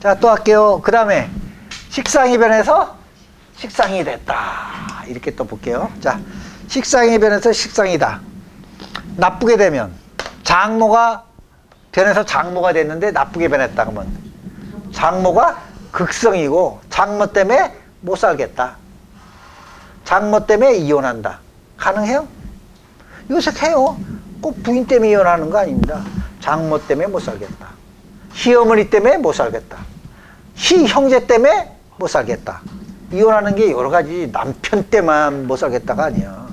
자, 또 할게요. 그 다음에 식상이 변해서 식상이 됐다. 이렇게 또 볼게요. 자, 식상이 변해서 식상이다. 나쁘게 되면 장모가 변해서 장모가 됐는데 나쁘게 변했다 그러면 장모가 극성이고 장모 때문에 못 살겠다. 장모 때문에 이혼한다. 가능해요? 요새 해요. 꼭 부인 때문에 이혼하는 거 아닙니다. 장모 때문에 못 살겠다. 시어머니 때문에 못 살겠다. 시 형제 때문에 못 살겠다. 이혼하는 게 여러 가지 남편 때만 못 살겠다가 아니야.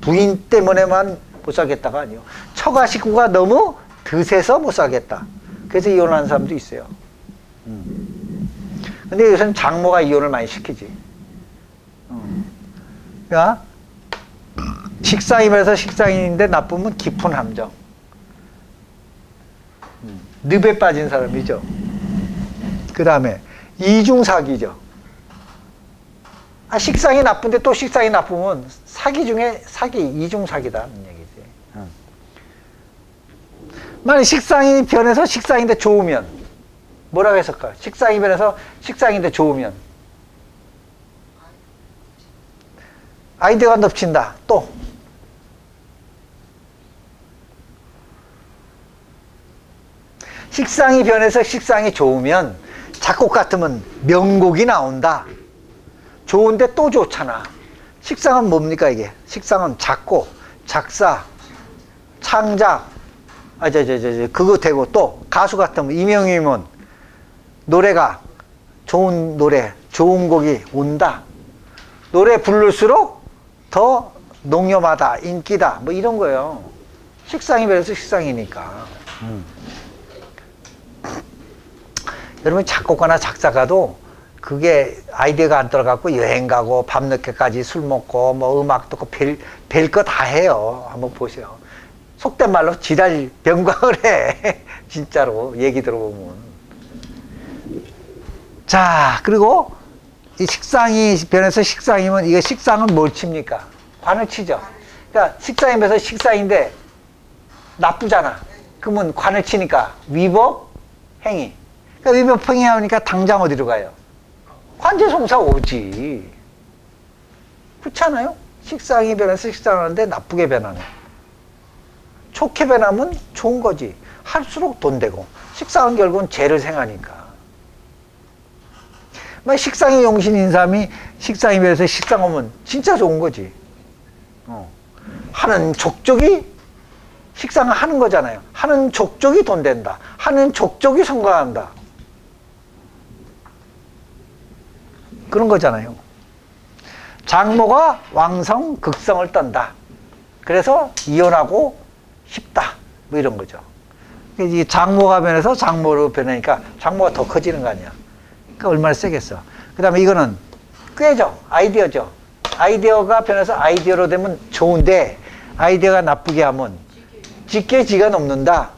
부인 때문에만 못 살겠다가 아니요. 처가 식구가 너무 드세서 못 살겠다. 그래서 이혼하는 사람도 있어요. 음. 근데 요새는 장모가 이혼을 많이 시키지. 음. 야, 식상이면서 식상인데 나쁘면 깊은 함정. 음. 늪에 빠진 사람이죠. 그 다음에 이중 사기죠. 아, 식상이 나쁜데 또 식상이 나쁘면 사기 중에 사기, 이중 사기다는 얘기지. 응. 만약 식상이 변해서 식상인데 좋으면 뭐라고 했을까? 식상이 변해서 식상인데 좋으면 아이디어가 덮친다. 또 식상이 변해서 식상이 좋으면 작곡 같으면 명곡이 나온다. 좋은데 또 좋잖아. 식상은 뭡니까 이게? 식상은 작곡, 작사, 창작, 아, 저, 저, 저, 저, 그거 되고 또 가수 같으면 이명이면 노래가 좋은 노래, 좋은 곡이 온다. 노래 부를수록 더 농염하다, 인기다, 뭐 이런 거예요. 식상이 변해서 식상이니까. 음. 여러분 작곡가나 작사가도 그게 아이디어가 안 들어갖고 여행 가고 밤늦게까지 술 먹고 뭐 음악 듣고 별, 별거 다 해요. 한번 보세요. 속된 말로 지랄 병광을 해. 진짜로 얘기 들어보면. 자, 그리고 이 식상이 변해서 식상이면 이거 식상은 뭘 칩니까? 관을 치죠. 그러니까 식상이 변해서 식상인데 나쁘잖아. 그러면 관을 치니까 위법 행위. 그러니까 위법 행위 하니까 당장 어디로 가요? 관제송사 오지. 그렇잖아요? 식상이 변해서 식상하는데 나쁘게 변하네. 좋게 변하면 좋은 거지. 할수록 돈 되고. 식상은 결국은 죄를 생하니까. 막 식상이 용신인 사람이 식상이 변해서 식상 오면 진짜 좋은 거지. 어. 하는 족족이 식상을 하는 거잖아요. 하는 족족이 돈 된다. 하는 족족이 성공한다. 그런 거잖아요. 장모가 왕성 극성을 떤다. 그래서 이혼하고 싶다. 뭐 이런 거죠. 이 장모가 변해서 장모로 변하니까 장모가 더 커지는 거 아니야. 그러니까 얼마나 세겠어. 그 다음에 이거는 꾀죠. 아이디어죠. 아이디어가 변해서 아이디어로 되면 좋은데 아이디어가 나쁘게 하면 지게 지가 넘는다.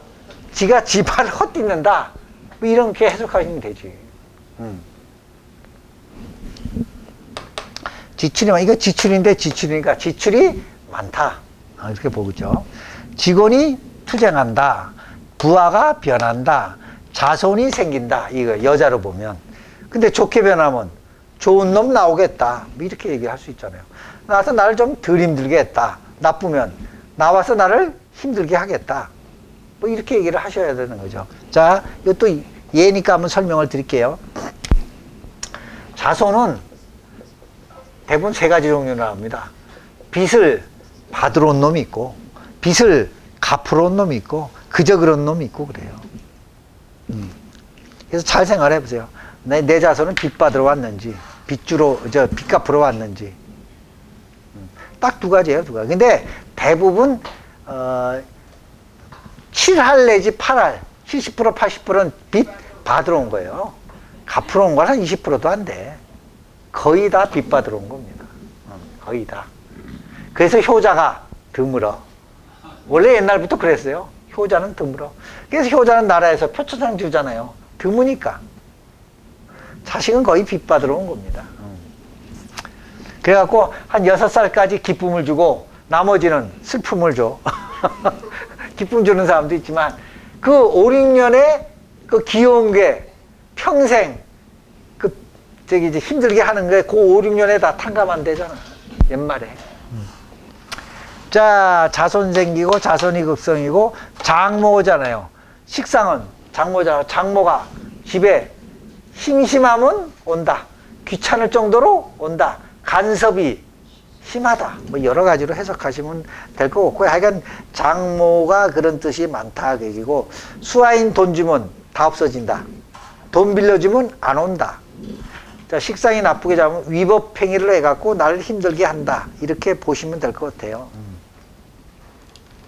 지가 지발을 헛딛는다. 뭐 이렇게 해석하시면 되지. 음. 지출이만 이거 지출인데 지출이니까 지출이 많다 아, 이렇게 보겠죠. 직원이 투쟁한다, 부하가 변한다, 자손이 생긴다 이거 여자로 보면. 근데 좋게 변하면 좋은 놈 나오겠다 뭐 이렇게 얘기할 수 있잖아요. 나와서 나를 좀 덜 힘들게 했다. 나쁘면 나와서 나를 힘들게 하겠다. 뭐 이렇게 얘기를 하셔야 되는 거죠. 자, 이것도 예니까 한번 설명을 드릴게요. 자손은 대부분 세 가지 종류로 나옵니다. 빚을 받으러 온 놈이 있고, 빚을 갚으러 온 놈이 있고, 그저 그런 놈이 있고 그래요. 음. 그래서 잘 생각해 보세요. 내, 내 자손은 빚 받으러 왔는지, 빚 주러, 저, 빚 갚으러 왔는지. 음. 딱두 가지예요, 두 가지. 근데 대부분, 어, 7할 내지 8할, 70% 80%는 빚 받으러 온 거예요. 갚으러 온건한 20%도 안 돼. 거의 다 빚받으러 온 겁니다. 어, 거의 다. 그래서 효자가 드물어. 원래 옛날부터 그랬어요. 효자는 드물어. 그래서 효자는 나라에서 표창장 주잖아요. 드무니까. 자식은 거의 빚받으러 온 겁니다. 어. 그래갖고 한 여섯 살까지 기쁨을 주고 나머지는 슬픔을 줘. 기쁨 주는 사람도 있지만 그 5, 6년에 그 귀여운 게 평생 그 저기 이제 힘들게 하는 거에 그 5, 6년에 다 탕감안 되잖아. 옛말에. 자, 자손 생기고 자손이 극성이고 장모잖아요. 식상은 장모잖아. 장모가 집에 심심하면 온다. 귀찮을 정도로 온다. 간섭이 심하다. 뭐 여러 가지로 해석하시면 될 것 같고요. 하여간 장모가 그런 뜻이 많다. 그리고 수화인 돈 주면 다 없어진다. 돈 빌려주면 안 온다. 자, 식상이 나쁘게 잡으면 위법 행위를 해갖고 나를 힘들게 한다. 이렇게 보시면 될 것 같아요.